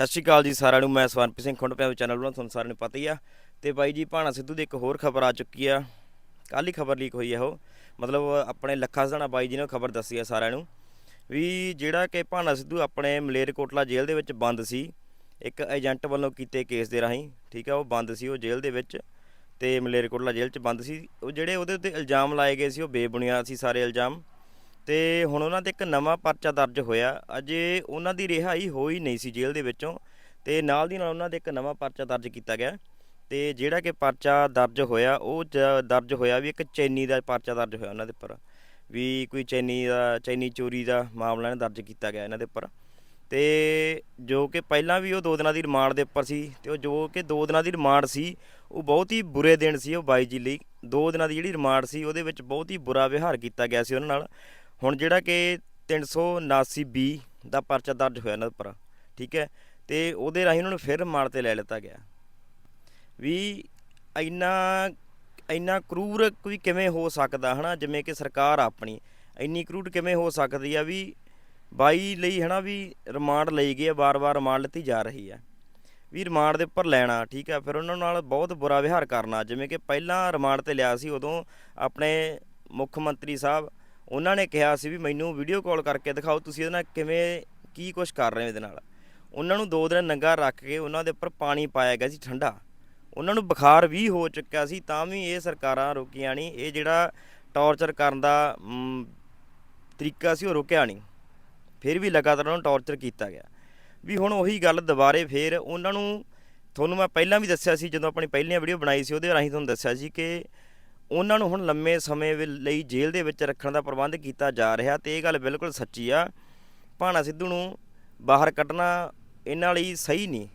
ਸਤਿ ਸ਼੍ਰੀ ਅਕਾਲ ਜੀ ਸਾਰਿਆਂ ਨੂੰ, ਮੈਂ ਸਵਰਨਪ੍ਰੀਤ ਸਿੰਘ ਖੁੰਡ ਪਿਆ ਚੈਨਲ ਵੱਲੋਂ ਤੁਹਾਨੂੰ ਸਾਰਿਆਂ ਨੂੰ ਪਤਾ ਹੀ ਆ। ਤੇ ਬਾਈ ਜੀ, ਭਾਣਾ ਸਿੱਧੂ ਦੀ ਇੱਕ ਹੋਰ ਖਬਰ ਆ ਚੁੱਕੀ ਆ। ਕੱਲ੍ਹ ਹੀ ਖਬਰ ਲੀਕ ਹੋਈ ਆ ਉਹ। ਮਤਲਬ ਆਪਣੇ ਲੱਖਾ ਸਦਾਣਾ ਬਾਈ ਜੀ ਨੇ ਖਬਰ ਦੱਸੀ ਆ ਸਾਰਿਆਂ ਨੂੰ। ਵੀ ਜਿਹੜਾ ਕਿ ਭਾਣਾ ਸਿੱਧੂ ਆਪਣੇ ਮਲੇਰਕੋਟਲਾ ਜੇਲ੍ਹ ਦੇ ਵਿੱਚ ਬੰਦ ਸੀ, ਇੱਕ ਏਜੰਟ ਵੱਲੋਂ ਕੀਤੇ ਕੇਸ ਦੇ ਰਾਹੀਂ, ਠੀਕ ਆ, ਉਹ ਬੰਦ ਸੀ ਉਹ ਜੇਲ੍ਹ ਦੇ ਵਿੱਚ। ਤੇ ਮਲੇਰਕੋਟਲਾ ਜੇਲ੍ਹ 'ਚ ਬੰਦ ਸੀ। ਉਹ ਜਿਹੜੇ ਉਹਦੇ ਉੱਤੇ ਇਲਜ਼ਾਮ ਲਾਏ ਗਏ ਸੀ, ਉਹ ਬੇਬੁਨਿਆਦ ਸੀ ਸਾਰੇ ਇਲਜ਼ਾਮ। ਤੇ ਹੁਣ ਉਹਨਾਂ ਤੇ ਇੱਕ ਨਵਾਂ ਪਰਚਾ ਦਰਜ ਹੋਇਆ। ਅਜੇ ਉਹਨਾਂ ਦੀ ਰਿਹਾਈ ਹੋਈ ਨਹੀਂ ਸੀ ਜੇਲ੍ਹ ਦੇ ਵਿੱਚੋਂ ਤੇ ਨਾਲ ਦੀ ਨਾਲ ਉਹਨਾਂ ਦੇ ਇੱਕ ਨਵਾਂ ਪਰਚਾ ਦਰਜ ਕੀਤਾ ਗਿਆ। ਤੇ ਜਿਹੜਾ ਕਿ ਪਰਚਾ ਦਰਜ ਹੋਇਆ, ਉਹ ਜ- ਦਰਜ ਹੋਇਆ ਵੀ ਇੱਕ ਚੈਨੀ ਦਾ ਪਰਚਾ ਦਰਜ ਹੋਇਆ ਉਹਨਾਂ ਦੇ ਉੱਪਰ। ਵੀ ਕੋਈ ਚੈਨੀ ਦਾ, ਚੈਨੀ ਚੋਰੀ ਦਾ ਮਾਮਲਾ ਦਰਜ ਕੀਤਾ ਗਿਆ ਇਹਨਾਂ ਦੇ ਉੱਪਰ। ਤੇ ਜੋ ਕਿ ਪਹਿਲਾਂ ਵੀ ਉਹ ਦੋ ਦਿਨਾਂ ਦੀ ਰਿਮਾਂਡ ਦੇ ਉੱਪਰ ਸੀ ਤੇ ਉਹ ਜੋ ਕਿ ਦੋ ਦਿਨਾਂ ਦੀ ਰਿਮਾਂਡ ਸੀ, ਉਹ ਬਹੁਤ ਹੀ ਬੁਰੇ ਦਿਨ ਸੀ ਉਹ ਬਾਈ ਜੀ ਲਈ। ਦੋ ਦਿਨਾਂ ਦੀ ਜਿਹੜੀ ਰਿਮਾਂਡ ਸੀ, ਉਹਦੇ ਵਿੱਚ ਬਹੁਤ ਹੀ ਬੁਰਾ ਵਿਹਾਰ ਕੀਤਾ ਗਿਆ ਸੀ ਉਹਨਾਂ ਨਾਲ। ਹੁਣ ਜਿਹੜਾ ਕਿ 379 ਬੀ ਦਾ ਪਰਚਾ ਦਰਜ ਹੋਇਆ ਇਹਨਾਂ ਉੱਪਰ, ਠੀਕ ਹੈ? ਤੇ ਉਹਦੇ ਰਾਹੀਂ ਉਹਨਾਂ ਨੂੰ ਫਿਰ ਰਿਮਾਂਡ ਤੇ ਲੈ ਲਿੱਤਾ ਗਿਆ। ਵੀ ਇੰਨਾ ਇੰਨਾ ਕਰੂਰ ਕੋਈ ਕਿਵੇਂ ਹੋ ਸਕਦਾ, ਹਨਾ? ਜਿਵੇਂ ਕਿ ਸਰਕਾਰ ਆਪਣੀ ਇੰਨੀ ਕਰੂਰ ਕਿਵੇਂ ਹੋ ਸਕਦੀ ਆ ਵੀ ਬਾਈ ਲਈ, ਹਨਾ, ਵੀ ਰਿਮਾਂਡ ਲਈ ਗਈ ਆ, ਵਾਰ-ਵਾਰ ਰਿਮਾਂਡ ਲਿੱਤੀ ਜਾ ਰਹੀ ਆ। ਵੀ ਰਿਮਾਂਡ ਦੇ ਉੱਪਰ ਲੈਣਾ, ਠੀਕ ਆ? ਫਿਰ ਉਹਨਾਂ ਨਾਲ ਬਹੁਤ ਬੁਰਾ ਵਿਹਾਰ ਕਰਨਾ, ਜਿਵੇਂ ਕਿ ਪਹਿਲਾਂ ਰਿਮਾਂਡ ਤੇ ਲਿਆ ਸੀ, ਉਦੋਂ ਆਪਣੇ ਮੁੱਖ ਮੰਤਰੀ ਸਾਹਿਬ ਉਹਨਾਂ ਨੇ ਕਿਹਾ ਸੀ ਵੀ ਮੈਨੂੰ ਵੀਡੀਓ ਕਾਲ ਕਰਕੇ ਦਿਖਾਓ, ਤੁਸੀਂ ਇਹਦੇ ਨਾਲ ਕਿਵੇਂ, ਕੀ ਕੁਝ ਕਰ ਰਹੇ ਹੋ ਇਹਦੇ ਨਾਲ। ਉਹਨਾਂ ਨੂੰ ਦੋ ਦਿਨ ਨੰਗਾ ਰੱਖ ਕੇ ਉਹਨਾਂ ਦੇ ਉੱਪਰ ਪਾਣੀ ਪਾਇਆ ਗਿਆ ਸੀ ਠੰਡਾ। ਉਹਨਾਂ ਨੂੰ ਬੁਖਾਰ ਵੀ ਹੋ ਚੁੱਕਿਆ ਸੀ, ਤਾਂ ਵੀ ਇਹ ਸਰਕਾਰਾਂ ਰੁਕੀਆਂ ਨਹੀਂ। ਇਹ ਜਿਹੜਾ ਟੌਰਚਰ ਕਰਨ ਦਾ ਤਰੀਕਾ ਸੀ, ਉਹ ਰੁਕਿਆ ਨਹੀਂ। ਫਿਰ ਵੀ ਲਗਾਤਾਰ ਉਹਨਾਂ ਨੂੰ ਟੌਰਚਰ ਕੀਤਾ ਗਿਆ। ਵੀ ਹੁਣ ਉਹੀ ਗੱਲ ਦੁਬਾਰੇ ਫੇਰ ਉਹਨਾਂ ਨੂੰ, ਤੁਹਾਨੂੰ ਮੈਂ ਪਹਿਲਾਂ ਵੀ ਦੱਸਿਆ ਸੀ, ਜਦੋਂ ਆਪਣੀ ਪਹਿਲੀਆਂ ਵੀਡੀਓ ਬਣਾਈ ਸੀ, ਉਹਦੇ ਰਾਹੀਂ ਤੁਹਾਨੂੰ ਦੱਸਿਆ ਸੀ ਕਿ ਉਹਨਾਂ ਨੂੰ ਹੁਣ ਲੰਮੇ ਸਮੇਂ ਵੀ, ਲਈ ਜੇਲ੍ਹ ਦੇ ਵਿੱਚ ਰੱਖਣ ਦਾ ਪ੍ਰਬੰਧ ਕੀਤਾ ਜਾ ਰਿਹਾ ਤੇ ਇਹ ਗੱਲ ਬਿਲਕੁਲ ਸੱਚੀ ਆ। ਭਾਣਾ ਸਿੱਧੂ ਨੂੰ ਬਾਹਰ ਕੱਢਣਾ ਇਹਨਾਂ ਲਈ ਸਹੀ ਨਹੀਂ।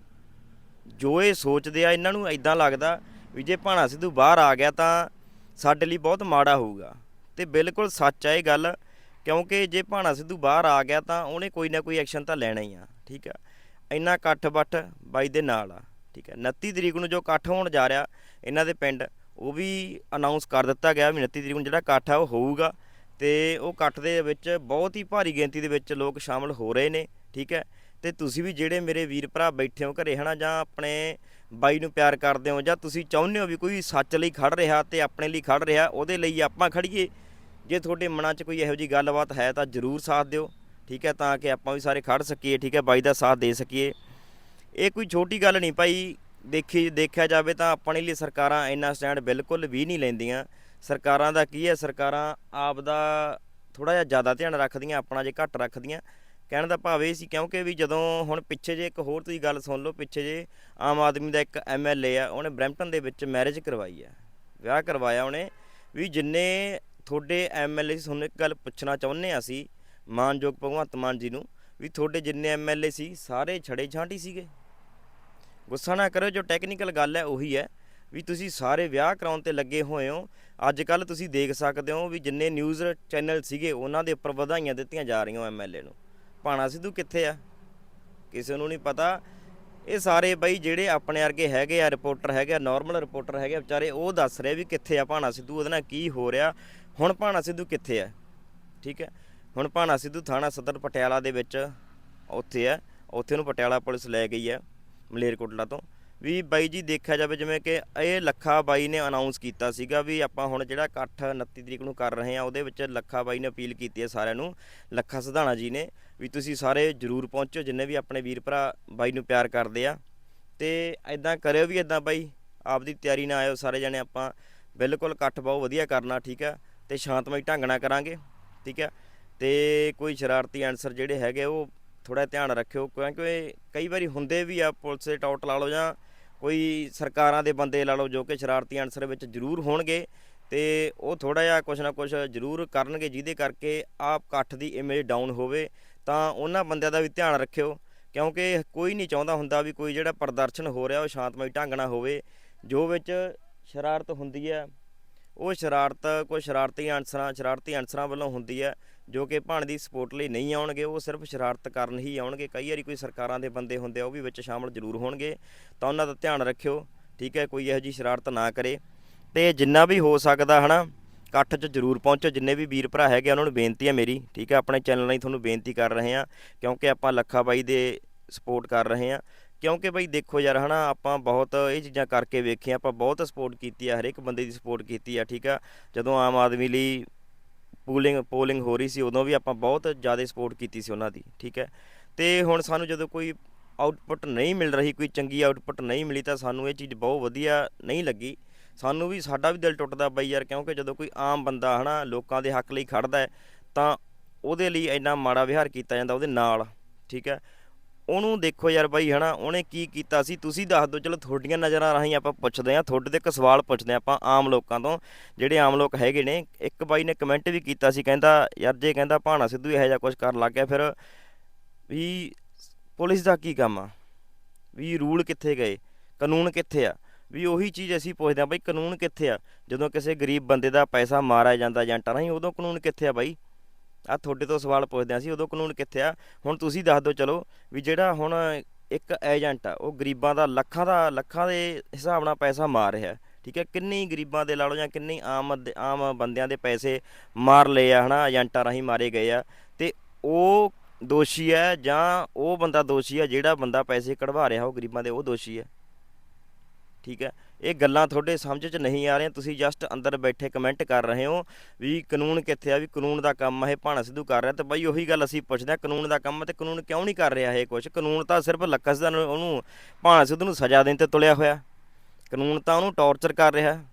ਜੋ ਇਹ ਸੋਚਦੇ ਆ, ਇਹਨਾਂ ਨੂੰ ਇਦਾਂ ਲੱਗਦਾ ਵੀ ਜੇ ਭਾਣਾ ਸਿੱਧੂ ਬਾਹਰ ਆ ਗਿਆ ਤਾਂ ਸਾਡੇ ਲਈ ਬਹੁਤ ਮਾੜਾ ਹੋਊਗਾ। ਤੇ ਬਿਲਕੁਲ ਸੱਚ ਆ ਇਹ ਗੱਲ, ਕਿਉਂਕਿ ਜੇ ਭਾਣਾ ਸਿੱਧੂ ਬਾਹਰ ਆ ਗਿਆ ਤਾਂ ਉਹਨੇ ਕੋਈ ਨਾ ਕੋਈ ਐਕਸ਼ਨ ਤਾਂ ਲੈਣਾ ਹੀ ਆ, ਠੀਕ ਆ? ਇੰਨਾ ਇਕੱਠ ਬੱਠ ਬਾਈ ਦੇ ਨਾਲ ਆ, ਠੀਕ ਹੈ 29 ਤਰੀਕ ਨੂੰ ਜੋ ਇਕੱਠ ਹੋਣ ਜਾ ਰਿਹਾ ਇਹਨਾਂ ਦੇ ਪਿੰਡ ਉਹ ਵੀ ਅਨਾਉਂਸ ਕਰ ਦਿੱਤਾ ਗਿਆ ਵੀ 29 ਤਰੀਕ ਨੂੰ ਜਿਹੜਾ ਇਕੱਠ ਆ ਉਹ ਹੋਊਗਾ ਤੇ ਉਹ ਇਕੱਠ ਦੇ ਵਿੱਚ ਬਹੁਤ ਹੀ ਭਾਰੀ ਗਿਣਤੀ ਦੇ ਵਿੱਚ ਲੋਕ ਸ਼ਾਮਲ ਹੋ ਰਹੇ ਨੇ, ਠੀਕ ਹੈ? ਤੇ ਤੁਸੀਂ ਵੀ ਜਿਹੜੇ ਮੇਰੇ ਵੀਰ ਭਰਾ ਬੈਠੇ ਹੋ ਘਰੇ, ਹਨਾ, ਜਾਂ ਆਪਣੇ ਬਾਈ ਨੂੰ ਪਿਆਰ ਕਰਦੇ ਹੋ, ਜਾਂ ਤੁਸੀਂ ਚਾਹੁੰਦੇ ਹੋ ਵੀ ਕੋਈ ਸੱਚ ਲਈ ਖੜ ਰਿਹਾ ਤੇ ਆਪਣੇ ਲਈ ਖੜ ਰਿਹਾ, ਉਹਦੇ ਲਈ ਆਪਾਂ ਖੜੀਏ। ਜੇ ਤੁਹਾਡੇ ਮਨਾਂ 'ਚ ਕੋਈ ਇਹੋ ਜੀ ਗੱਲਬਾਤ ਹੈ ਤਾਂ ਜਰੂਰ ਸਾਥ ਦਿਓ, ਠੀਕ ਹੈ? ਤਾਂ ਕਿ ਆਪਾਂ ਵੀ ਸਾਰੇ ਖੜ ਸਕੀਏ, ਠੀਕ ਹੈ? ਬਾਈ ਦਾ ਸਾਥ ਦੇ ਸਕੀਏ। ਇਹ ਕੋਈ ਛੋਟੀ ਗੱਲ ਨਹੀਂ ਭਾਈ ਦੇਖੀ ਦੇਖਿਆ ਜਾਵੇ ਤਾਂ ਆਪਣੇ ਲਈ ਸਰਕਾਰਾਂ ਇੰਨਾ ਸਟੈਂਡ ਬਿਲਕੁਲ ਵੀ ਨਹੀਂ ਲੈਂਦੀਆਂ। ਸਰਕਾਰਾਂ ਦਾ ਕੀ ਹੈ? ਸਰਕਾਰਾਂ ਆਪ ਦਾ ਥੋੜਾ ਜਿਹਾ ਜ਼ਿਆਦਾ ਧਿਆਨ ਰੱਖਦੀਆਂ, ਆਪਣਾ ਜੇ ਘੱਟ ਰੱਖਦੀਆਂ। ਕਹਿਣ ਦਾ ਭਾਵ ਇਹ ਸੀ ਕਿਉਂਕਿ ਵੀ ਜਦੋਂ ਹੁਣ ਪਿੱਛੇ ਜੇ ਇੱਕ ਹੋਰ ਤੁਸੀਂ ਗੱਲ ਸੁਣ ਲਓ, ਪਿੱਛੇ ਜੇ ਆਮ ਆਦਮੀ ਦਾ ਇੱਕ ਐਮਐਲਏ ਆ, ਉਹਨੇ ਬਰੈਂਪਟਨ ਦੇ ਵਿੱਚ ਮੈਰਿਜ ਕਰਵਾਈ ਆ। ਵਿਆਹ ਕਰਵਾਇਆ ਉਹਨੇ। ਵੀ ਜਿੰਨੇ ਤੁਹਾਡੇ ਐਮਐਲਏ ਸੀ, ਤੁਹਾਨੂੰ ਇੱਕ ਗੱਲ ਪੁੱਛਣਾ ਚਾਹੁੰਦੇ ਆ ਅਸੀਂ, ਮਾਨਯੋਗ ਭਗਵੰਤ ਮਾਨ ਜੀ ਨੂੰ, ਵੀ ਤੁਹਾਡੇ ਜਿੰਨੇ ਐਮਐਲਏ ਸੀ, ਸਾਰੇ ਛੜੇ ਛਾਂਟੀ ਸੀਗੇ। ਗੁੱਸਾ ਨਾ ਕਰੋ ਜੋ ਟੈਕਨੀਕਲ ਗੱਲ ਹੈ ਉਹੀ ਹੈ ਵੀ ਤੁਸੀਂ ਸਾਰੇ ਵਿਆਹ ਕਰਾਉਣ ਤੇ ਲੱਗੇ ਹੋਏ ਹੋ। ਅੱਜ ਕੱਲ ਤੁਸੀਂ ਦੇਖ ਸਕਦੇ ਹੋ ਵੀ ਜਿੰਨੇ ਨਿਊਜ਼ ਚੈਨਲ ਸੀਗੇ, ਉਹਨਾਂ ਦੇ ਉੱਪਰ ਵਧਾਈਆਂ ਦਿੱਤੀਆਂ ਜਾ ਰਹੀਆਂ ਐਮਐਲਏ ਨੂੰ। ਭਾਣਾ ਸਿੱਧੂ ਕਿੱਥੇ ਆ? ਕਿਸੇ ਨੂੰ ਨਹੀਂ ਪਤਾ। ਇਹ ਸਾਰੇ ਬਈ ਜਿਹੜੇ ਆਪਣੇ ਵਰਗੇ ਹੈਗੇ ਆ ਰਿਪੋਰਟਰ ਹੈਗੇ ਆ ਨਾਰਮਲ ਰਿਪੋਰਟਰ ਹੈਗੇ ਆ, ਵਿਚਾਰੇ ਉਹ ਦੱਸ ਰਹੇ ਵੀ ਕਿੱਥੇ ਆ ਭਾਣਾ ਸਿੱਧੂ, ਉਹਦੇ ਨਾਲ ਕੀ ਹੋ ਰਿਹਾ। ਹੁਣ ਭਾਣਾ ਸਿੱਧੂ ਕਿੱਥੇ ਆ? ਠੀਕ ਹੈ? ਹੁਣ ਭਾਣਾ ਸਿੱਧੂ ਥਾਣਾ ਸਦਰ ਪਟਿਆਲਾ ਦੇ ਵਿੱਚ ਉੱਥੇ ਆ। ਉੱਥੇ ਨੂੰ ਪਟਿਆਲਾ ਪੁਲਿਸ ਲੈ ਗਈ ਆ। ਮਲੇਰਕੋਟਲਾ ਤੋਂ, ਵੀ ਬਾਈ ਜੀ ਦੇਖਿਆ ਜਾਵੇ ਜਿਵੇਂ ਕਿ ਇਹ ਲੱਖਾ ਬਾਈ ਨੇ ਅਨਾਉਂਸ ਕੀਤਾ ਸੀਗਾ ਵੀ ਆਪਾਂ ਹੁਣ ਜਿਹੜਾ ਇਕੱਠ 29 ਤਰੀਕ ਨੂੰ ਕਰ ਰਹੇ ਆ ਉਹਦੇ ਵਿੱਚ ਲੱਖਾ ਬਾਈ ਨੇ ਅਪੀਲ ਕੀਤੀ ਹੈ ਸਾਰਿਆਂ ਨੂੰ, ਲੱਖਾ ਸਿਧਾਣਾ ਜੀ ਨੇ, ਵੀ ਤੁਸੀਂ ਸਾਰੇ ਜਰੂਰ ਪਹੁੰਚੋ, ਜਿੰਨੇ ਵੀ ਆਪਣੇ ਵੀਰ ਭਰਾ ਬਾਈ ਨੂੰ ਪਿਆਰ ਕਰਦੇ ਆ। ਤੇ ਐਦਾਂ ਕਰਿਓ ਵੀ ਐਦਾਂ ਬਾਈ, ਆਪਦੀ ਤਿਆਰੀ ਨਾਲ ਆਇਓ ਸਾਰੇ ਜਣੇ ਆਪਾਂ, ਬਿਲਕੁਲ ਇਕੱਠ ਬਹੁਤ ਵਧੀਆ ਕਰਨਾ, ਠੀਕ ਆ, ਤੇ ਸ਼ਾਂਤਮਈ ਢੰਗ ਨਾਲ ਕਰਾਂਗੇ, ਠੀਕ ਆ। ਤੇ ਕੋਈ ਸ਼ਰਾਰਤੀ ਆਨਸਰ ਜਿਹੜੇ ਹੈਗੇ ਉਹ ਥੋੜਾ ਧਿਆਨ ਰੱਖਿਓ, ਕਿਉਂਕਿ ਕਈ ਵਾਰੀ ਹੁੰਦੇ ਵੀ ਆ ਪੁਲਿਸ ਦੇ ਟੌਟ ਲਾ ਲਓ ਜਾਂ ਕੋਈ ਸਰਕਾਰਾਂ ਦੇ ਬੰਦੇ ਲਾ ਲਓ ਜੋ ਕਿ ਸ਼ਰਾਰਤੀ ਅਨਸਰ ਵਿੱਚ ਜ਼ਰੂਰ ਹੋਣਗੇ ਤੇ ਉਹ ਥੋੜਾ ਜਿਹਾ ਕੁਛ ਨਾ ਕੁਛ ਜ਼ਰੂਰ ਕਰਨਗੇ, ਜਿਹਦੇ ਕਰਕੇ ਆਪ ਇਕੱਠ ਦੀ ਇਮੇਜ ਡਾਊਨ ਹੋਵੇ, ਤਾਂ ਉਹਨਾਂ ਬੰਦਿਆਂ ਦਾ ਵੀ ਧਿਆਨ ਰੱਖਿਓ। ਕਿਉਂਕਿ ਕੋਈ ਨਹੀਂ ਚਾਹੁੰਦਾ ਹੁੰਦਾ ਵੀ ਕੋਈ ਜਿਹੜਾ ਪ੍ਰਦਰਸ਼ਨ ਹੋ ਰਿਹਾ ਉਹ ਸ਼ਾਂਤਮਈ ਢੰਗ ਨਾਲ ਹੋਵੇ, ਜੋ ਵਿੱਚ ਸ਼ਰਾਰਤ ਹੁੰਦੀ ਹੈ ਉਹ ਸ਼ਰਾਰਤ ਕੋਈ ਸ਼ਰਾਰਤੀ ਅਨਸਰਾਂ ਸ਼ਰਾਰਤੀ ਅਨਸਰਾਂ ਵੱਲੋਂ ਹੁੰਦੀ ਹੈ ਜੋ ਕਿ ਭਾਣ ਦੀ ਸਪੋਰਟ ਲਈ ਨਹੀਂ ਆਉਣਗੇ ਉਹ ਸਿਰਫ ਸ਼ਰਾਰਤ ਕਰਨ ਹੀ ਆਉਣਗੇ। ਕਈ ਵਾਰੀ ਕੋਈ ਸਰਕਾਰਾਂ ਦੇ ਬੰਦੇ ਹੁੰਦੇ ਆ ਉਹ ਵੀ ਵਿੱਚ ਸ਼ਾਮਲ ਜ਼ਰੂਰ ਹੋਣਗੇ। ਤਾਂ ਉਹਨਾਂ ਦਾ ਧਿਆਨ ਰੱਖਿਓ ਠੀਕ ਹੈ ਕੋਈ ਇਹੋ ਜੀ ਸ਼ਰਾਰਤ ਨਾ ਕਰੇ। ਤੇ ਜਿੰਨਾ ਵੀ ਹੋ ਸਕਦਾ ਹਨਾ ਇਕੱਠ 'ਚ ਜ਼ਰੂਰ ਪਹੁੰਚੋ ਜਿੰਨੇ ਵੀ ਵੀਰ ਭਰਾ ਹੈਗੇ ਆ, ਉਹਨਾਂ ਨੂੰ ਬੇਨਤੀ ਹੈ ਮੇਰੀ ਠੀਕ ਹੈ ਆਪਣੇ ਚੈਨਲ ਰਾਹੀਂ ਤੁਹਾਨੂੰ ਬੇਨਤੀ ਕਰ ਰਹੇ ਹਾਂ ਕਿਉਂਕਿ ਆਪਾਂ ਲੱਖਾ ਬਾਈ ਦੇ ਸਪੋਰਟ ਕਰ ਰਹੇ ਹਾਂ। ਕਿਉਂਕਿ ਬਈ ਦੇਖੋ ਯਾਰ, ਹਨਾ, ਆਪਾਂ ਬਹੁਤ ਇਹ ਚੀਜ਼ਾਂ ਕਰਕੇ ਵੇਖੇ ਆਪਾਂ ਬਹੁਤ ਸਪੋਰਟ ਕੀਤੀ ਆ, ਹਰੇਕ ਬੰਦੇ ਦੀ ਸਪੋਰਟ ਕੀਤੀ ਆ, ਠੀਕ ਆ? ਜਦੋਂ ਆਮ ਆਦਮੀ ਲਈ ਪੂਲਿੰਗ, ਪੋਲਿੰਗ ਹੋ ਰਹੀ ਸੀ, ਉਦੋਂ ਵੀ ਆਪਾਂ ਬਹੁਤ ਜ਼ਿਆਦਾ ਸਪੋਰਟ ਕੀਤੀ ਸੀ ਉਹਨਾਂ ਦੀ, ਠੀਕ ਹੈ ਤੇ ਹੁਣ ਸਾਨੂੰ ਜਦੋਂ ਕੋਈ ਆਊਟਪੁੱਟ ਨਹੀਂ ਮਿਲ ਰਹੀ, ਕੋਈ ਚੰਗੀ ਆਊਟਪੁੱਟ ਨਹੀਂ ਮਿਲੀ, ਤਾਂ ਸਾਨੂੰ ਇਹ ਚੀਜ਼ ਬਹੁਤ ਵਧੀਆ ਨਹੀਂ ਲੱਗੀ। ਸਾਨੂੰ ਵੀ, ਸਾਡਾ ਵੀ ਦਿਲ ਟੁੱਟਦਾ ਬਈ ਯਾਰ, ਕਿਉਂਕਿ ਜਦੋਂ ਕੋਈ ਆਮ ਬੰਦਾ, ਹਨਾ, ਲੋਕਾਂ ਦੇ ਹੱਕ ਲਈ ਖੜਦਾ ਹੈ, ਤਾਂ ਉਹਦੇ ਲਈ ਇੰਨਾ ਮਾੜਾ ਵਿਹਾਰ ਕੀਤਾ ਜਾਂਦਾ ਉਹਦੇ ਨਾਲ, ਠੀਕ ਹੈ ਉਹਨੂੰ ਦੇਖੋ ਯਾਰ ਬਾਈ, ਹਨਾ, ਉਹਨੇ ਕੀ ਕੀਤਾ ਸੀ? ਤੁਸੀਂ ਦੱਸ ਦਿਓ, ਚਲੋ ਤੁਹਾਡੀਆਂ ਨਜ਼ਰਾਂ ਰਾਹੀਂ ਆਪਾਂ ਪੁੱਛਦੇ ਆਂ ਤੁਹਾਡੇ ਤੇ ਇੱਕ ਸਵਾਲ ਪੁੱਛਦੇ ਆਂ ਆਪਾਂ ਆਮ ਲੋਕਾਂ ਤੋਂ, ਜਿਹੜੇ ਆਮ ਲੋਕ ਹੈਗੇ ਨੇ, ਇੱਕ ਬਾਈ ਨੇ ਕਮੈਂਟ ਵੀ ਕੀਤਾ ਸੀ, ਕਹਿੰਦਾ, ਯਾਰ ਜੇ ਕਹਿੰਦਾ ਭਾਣਾ ਸਿੱਧੂ ਇਹੋ ਜਿਹਾ ਕੁਝ ਕਰਨ ਲੱਗ ਗਿਆ, ਫਿਰ ਵੀ ਪੁਲਿਸ ਦਾ ਕੀ ਕੰਮ ਆ? ਵੀ ਰੂਲ ਕਿੱਥੇ ਗਏ? ਕਾਨੂੰਨ ਕਿੱਥੇ ਆ? ਵੀ ਉਹੀ ਚੀਜ਼ ਅਸੀਂ ਪੁੱਛਦੇ ਆਂ ਬਾਈ ਕਾਨੂੰਨ ਕਿੱਥੇ ਆ? ਜਦੋਂ ਕਿਸੇ ਗਰੀਬ ਬੰਦੇ ਦਾ ਪੈਸਾ ਮਾਰਿਆ ਜਾਂਦਾ ਏਜੰਟਾਂ ਰਾਹੀਂ, ਉਦੋਂ ਕਾਨੂੰਨ ਕਿੱਥੇ ਆ ਬਾਈ? ਆ ਤੁਹਾਡੇ ਤੋਂ ਸਵਾਲ ਪੁੱਛਦੇ ਆਂ ਸੀ ਉਦੋਂ ਕਾਨੂੰਨ ਕਿੱਥੇ ਆ? ਹੁਣ ਤੁਸੀਂ ਦੱਸ ਦਿਓ, ਚਲੋ, ਵੀ ਜਿਹੜਾ ਹੁਣ ਇੱਕ ਏਜੰਟ ਆ, ਉਹ ਗਰੀਬਾਂ ਦਾ ਲੱਖਾਂ ਦਾ, ਲੱਖਾਂ ਦੇ ਹਿਸਾਬ ਨਾਲ ਪੈਸਾ ਮਾਰ ਰਿਹਾ ਠੀਕ ਹੈ? ਕਿੰਨੀ ਗਰੀਬਾਂ ਦੇ ਲਾ ਲਓ ਜਾਂ ਕਿੰਨੀ ਆਮ ਆਮ ਬੰਦਿਆਂ ਦੇ ਪੈਸੇ ਮਾਰ ਲਏ ਆ, ਹਨਾ, ਏਜੰਟਾਂ ਰਾਹੀਂ ਮਾਰੇ ਗਏ ਆ, ਤੇ ਉਹ ਦੋਸ਼ੀ ਹੈ ਜਾਂ ਉਹ ਬੰਦਾ ਦੋਸ਼ੀ ਹੈ ਜਿਹੜਾ ਬੰਦਾ ਪੈਸੇ ਕਢਵਾ ਰਿਹਾ ਉਹ ਗਰੀਬਾਂ ਦੇ, ਉਹ ਦੋਸ਼ੀ ਹੈ? ਠੀਕ ਹੈ? ਇਹ ਗੱਲਾਂ ਤੁਹਾਡੇ ਸਮਝ 'ਚ ਨਹੀਂ ਆ ਰਹੀਆਂ। ਤੁਸੀਂ ਜਸਟ ਅੰਦਰ ਬੈਠੇ ਕਮੈਂਟ ਕਰ ਰਹੇ ਹੋ ਵੀ ਕਾਨੂੰਨ ਕਿੱਥੇ ਆ? ਵੀ ਕਾਨੂੰਨ ਦਾ ਕੰਮ ਆ, ਇਹ ਭਾਣਾ ਸਿੱਧੂ ਕਰ ਰਿਹਾ। ਤੇ ਬਾਈ ਉਹੀ ਗੱਲ ਅਸੀਂ ਪੁੱਛਦੇ ਆ ਕਾਨੂੰਨ ਦਾ ਕੰਮ ਆ ਤੇ ਕਾਨੂੰਨ ਕਿਉਂ ਨਹੀਂ ਕਰ ਰਿਹਾ ਇਹ ਕੁਝ ਕਾਨੂੰਨ ਤਾਂ ਸਿਰਫ ਲੱਕਸ ਦਾ ਉਹਨੂੰ ਭਾਣਾ ਸਿੱਧੂ ਨੂੰ ਸਜ਼ਾ ਦੇਣ ਤੇ ਤੁਲਿਆ ਹੋਇਆ। ਕਾਨੂੰਨ ਤਾਂ ਉਹਨੂੰ ਟੌਰਚਰ ਕਰ ਰਿਹਾ।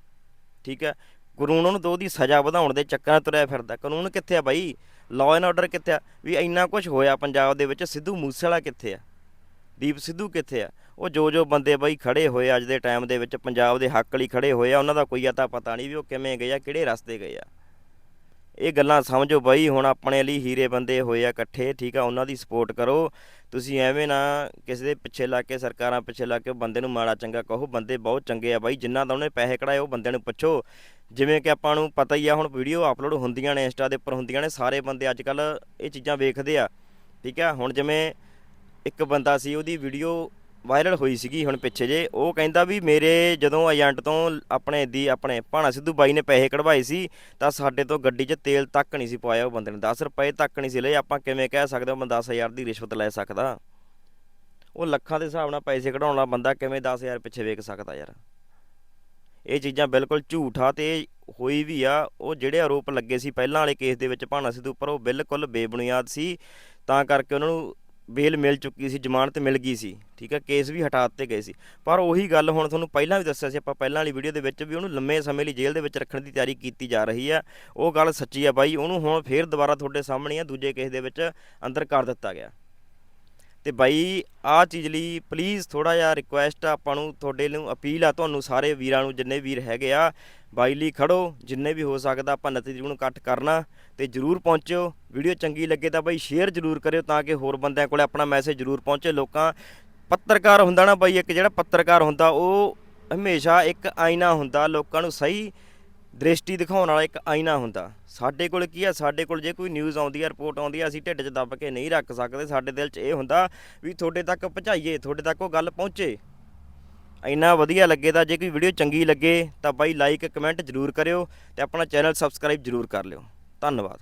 ਠੀਕ ਹੈ? ਕਾਨੂੰਨ ਉਹਨੂੰ ਦੋ ਦੀ ਸਜ਼ਾ ਵਧਾਉਣ ਦੇ ਚੱਕਰਾਂ 'ਚ ਤੁਰਿਆ ਫਿਰਦਾ। ਕਾਨੂੰਨ ਕਿੱਥੇ ਆ ਬਾਈ? ਲਾਅ ਐਂਡ ਆਰਡਰ ਕਿੱਥੇ ਆ? ਵੀ ਇੰਨਾ ਕੁਝ ਹੋਇਆ ਪੰਜਾਬ ਦੇ ਵਿੱਚ, ਸਿੱਧੂ ਮੂਸੇਵਾਲਾ ਕਿੱਥੇ ਆ? ਦੀਪ ਸਿੱਧੂ ਕਿੱਥੇ ਆ? ਉਹ ਜੋ ਜੋ ਬੰਦੇ ਬਾਈ ਖੜੇ ਹੋਏ ਅੱਜ ਦੇ ਟਾਈਮ ਦੇ ਵਿੱਚ, ਪੰਜਾਬ ਦੇ ਹੱਕ ਲਈ ਖੜੇ ਹੋਏ ਆ, ਉਹਨਾਂ ਦਾ ਕੋਈ ਅਤਾ ਪਤਾ ਨਹੀਂ ਵੀ ਉਹ ਕਿਵੇਂ ਗਏ ਆ, ਕਿਹੜੇ ਰਸਤੇ ਗਏ ਆ। ਇਹ ਗੱਲਾਂ ਸਮਝੋ ਬਾਈ, ਹੁਣ ਆਪਣੇ ਲਈ ਹੀਰੇ ਬੰਦੇ ਹੋਏ ਆ ਇਕੱਠੇ, ਠੀਕ ਆ, ਉਹਨਾਂ ਦੀ ਸਪੋਰਟ ਕਰੋ। ਤੁਸੀਂ ਐਵੇਂ ਨਾ ਕਿਸੇ ਦੇ ਪਿੱਛੇ ਲੱਗ ਕੇ, ਸਰਕਾਰਾਂ ਪਿੱਛੇ ਲੱਗ ਕੇ, ਉਹ ਬੰਦੇ ਨੂੰ ਮਾੜਾ ਚੰਗਾ ਕਹੋ, ਬੰਦੇ ਬਹੁਤ ਚੰਗੇ ਆ ਬਾਈ ਜਿਨ੍ਹਾਂ ਦਾ ਉਹਨੇ ਪੈਸੇ ਕਢਾਏ, ਉਹ ਬੰਦਿਆਂ ਨੂੰ ਪੁੱਛੋ। ਜਿਵੇਂ ਕਿ ਆਪਾਂ ਨੂੰ ਪਤਾ ਹੀ ਆ, ਹੁਣ ਵੀਡੀਓ ਅਪਲੋਡ ਹੁੰਦੀਆਂ ਨੇ, ਇੰਸਟਾ ਦੇ ਉੱਪਰ ਹੁੰਦੀਆਂ ਨੇ, ਸਾਰੇ ਬੰਦੇ ਅੱਜ ਕੱਲ ਇਹ ਚੀਜ਼ਾਂ ਵੇਖਦੇ ਆ। ਠੀਕ ਆ, ਹੁਣ ਜਿਵੇਂ ਇੱਕ ਬੰਦਾ ਸੀ, ਉਹਦੀ ਵੀਡੀਓ ਵਾਇਰਲ ਹੋਈ ਸੀਗੀ ਹੁਣ ਪਿੱਛੇ ਜੇ, ਉਹ ਕਹਿੰਦਾ ਵੀ ਮੇਰੇ ਜਦੋਂ ਏਜੰਟ ਤੋਂ ਆਪਣੇ ਦੀ, ਆਪਣੇ ਭਾਣਾ ਸਿੱਧੂ ਬਾਈ ਨੇ ਪੈਸੇ ਕਢਵਾਏ ਸੀ, ਤਾਂ ਸਾਡੇ ਤੋਂ ਗੱਡੀ 'ਚ ਤੇਲ ਤੱਕ ਨਹੀਂ ਸੀ ਪਵਾਇਆ ਉਹ ਬੰਦੇ ਨੇ। 10 ਰੁਪਏ ਤੱਕ ਨਹੀਂ ਸੀ ਲਏ, ਆਪਾਂ ਕਿਵੇਂ ਕਹਿ ਸਕਦੇ ਹਾਂ ਬੰਦਾ 10000 ਦੀ ਰਿਸ਼ਵਤ ਲੈ ਸਕਦਾ? ਉਹ ਲੱਖਾਂ ਦੇ ਹਿਸਾਬ ਨਾਲ ਪੈਸੇ ਕਢਾਉਣ ਵਾਲਾ ਬੰਦਾ ਕਿਵੇਂ 10000 ਪਿੱਛੇ ਵੇਖ ਸਕਦਾ ਯਾਰ? ਇਹ ਚੀਜ਼ਾਂ ਬਿਲਕੁਲ ਝੂਠ ਆ ਤੇ ਹੋਈ ਵੀ ਆ। ਉਹ ਜਿਹੜੇ ਆਰੋਪ ਲੱਗੇ ਸੀ ਪਹਿਲਾਂ ਵਾਲੇ ਕੇਸ ਦੇ ਵਿੱਚ ਭਾਣਾ ਸਿੱਧੂ ਪਰ ਉਹ ਬਿਲਕੁਲ ਬੇਬੁਨਿਆਦ ਸੀ। ਤਾਂ ਕਰਕੇ ਉਹਨਾਂ ਨੂੰ ਬੇਲ ਮਿਲ ਚੁੱਕੀ ਸੀ, ਜ਼ਮਾਨਤ ਮਿਲ ਗਈ ਸੀ, ਠੀਕ ਹੈ ਕੇਸ ਵੀ ਹਟਾ ਦਿੱਤੇ ਗਏ ਸੀ। ਪਰ ਉਹੀ ਗੱਲ ਹੁਣ ਤੁਹਾਨੂੰ ਪਹਿਲਾਂ ਵੀ ਦੱਸਿਆ ਸੀ, ਆਪਾਂ ਪਹਿਲਾਂ ਵਾਲੀ ਵੀਡੀਓ ਦੇ ਵਿੱਚ ਵੀ ਉਹਨੂੰ ਲੰਮੇ ਸਮੇਂ ਲਈ ਜੇਲ੍ਹ ਦੇ ਵਿੱਚ ਰੱਖਣ ਦੀ ਤਿਆਰੀ ਕੀਤੀ ਜਾ ਰਹੀ ਆ ਉਹ ਗੱਲ ਸੱਚੀ ਆ ਬਾਈ, ਉਹਨੂੰ ਹੁਣ ਫੇਰ ਦੁਬਾਰਾ ਤੁਹਾਡੇ ਸਾਹਮਣੇ ਆ, ਦੂਜੇ ਕੇਸ ਦੇ ਵਿੱਚ ਅੰਦਰ ਕਰ ਦਿੱਤਾ ਗਿਆ। ਤੇ ਬਾਈ, ਆਹ ਚੀਜ਼ ਲਈ ਪਲੀਜ਼ ਥੋੜਾ ਜਿਹਾ ਰਿਕੁਐਸਟ ਆ, ਆਪਾਂ ਨੂੰ ਤੁਹਾਡੇ ਨੂੰ ਅਪੀਲ ਆ, ਤੁਹਾਨੂੰ ਸਾਰੇ ਵੀਰਾਂ ਨੂੰ, ਜਿੰਨੇ ਵੀਰ ਹੈਗੇ ਆ, ਬਾਈ ਲਈ ਖੜੋ, ਜਿੰਨੇ ਵੀ ਹੋ ਸਕਦਾ ਆਪਾਂ ਨਤੀਜੇ ਨੂੰ ਇਕੱਠ ਕਰਨਾ, ਤੇ ਜਰੂਰ ਪਹੁੰਚਿਓ। ਵੀਡੀਓ ਚੰਗੀ ਲੱਗੇ ਤਾਂ ਬਾਈ ਸ਼ੇਅਰ ਜਰੂਰ ਕਰਿਓ ਤਾਂ ਕਿ ਹੋਰ ਬੰਦਿਆਂ ਕੋਲੇ ਆਪਣਾ ਮੈਸੇਜ ਜਰੂਰ ਪਹੁੰਚੇ। ਲੋਕਾਂ, ਪੱਤਰਕਾਰ ਹੁੰਦਾ ਨਾ ਬਾਈ, ਇੱਕ ਜਿਹੜਾ ਪੱਤਰਕਾਰ ਹੁੰਦਾ, ਉਹ ਹਮੇਸ਼ਾ ਇੱਕ ਆਇਨਾ ਹੁੰਦਾ, ਲੋਕਾਂ ਨੂੰ ਸਹੀ ਦ੍ਰਿਸ਼ਟੀ ਦਿਖਾਉਣ ਵਾਲਾ ਇੱਕ ਆਇਨਾ ਹੁੰਦਾ। ਸਾਡੇ ਕੋਲ ਕੀ ਆ? ਸਾਡੇ ਕੋਲ ਜੇ ਕੋਈ ਨਿਊਜ਼ ਆਉਂਦੀ ਆ ਰਿਪੋਰਟ ਆਉਂਦੀ ਆ, ਅਸੀਂ ਢਿੱਡ 'ਚ ਦੱਬ ਕੇ ਨਹੀਂ ਰੱਖ ਸਕਦੇ। ਸਾਡੇ ਦਿਲ 'ਚ ਇਹ ਹੁੰਦਾ ਵੀ ਤੁਹਾਡੇ ਤੱਕ ਪਹੁੰਚਾਈਏ, ਤੁਹਾਡੇ ਤੱਕ ਉਹ ਗੱਲ ਪਹੁੰਚੇ। ਇੰਨਾ ਵਧੀਆ ਲੱਗੇ ਤਾਂ ਜੇ ਕੋਈ ਵੀਡੀਓ ਚੰਗੀ ਲੱਗੇ ਤਾਂ ਬਾਈ ਲਾਈਕ ਕਮੈਂਟ ਜ਼ਰੂਰ ਕਰਿਓ ਤੇ ਆਪਣਾ ਚੈਨਲ ਸਬਸਕ੍ਰਾਈਬ ਜ਼ਰੂਰ ਕਰ ਲਿਓ। ਧੰਨਵਾਦ।